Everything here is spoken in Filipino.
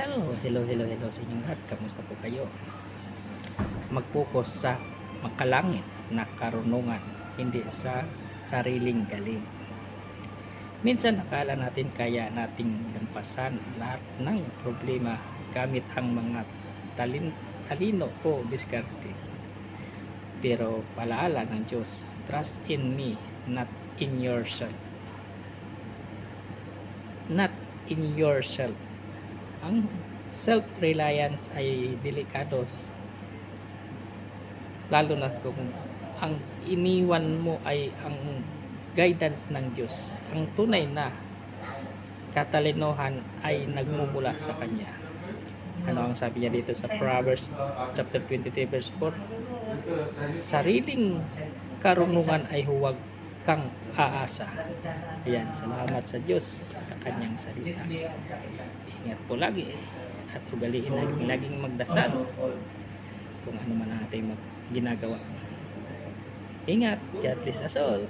Hello, hello, hello, hello sa inyong lahat. Kamusta po kayo? Mag-focus sa makalangit na karunungan, hindi sa sariling galing. Minsan nakala natin kaya nating lampasan lahat ng problema gamit ang mga talin, talino o diskarte. Pero palaala ng Diyos, trust in me, not in yourself. Not in yourself ang self-reliance ay delikados. Lalo na kung ang iniwan mo ay ang guidance ng Diyos. Ang tunay na katalinohan ay nagmumula sa Kanya. Ano ang sabi niya dito sa Proverbs chapter 23 verse 4 sariling karunungan ay huwag kang aasa Ayan, salamat sa Diyos sa kanyang salita. Ingat po lagi at ugaliin laging, laging magdasal kung ano man ang ating mag ginagawa. Ingat, God bless us all.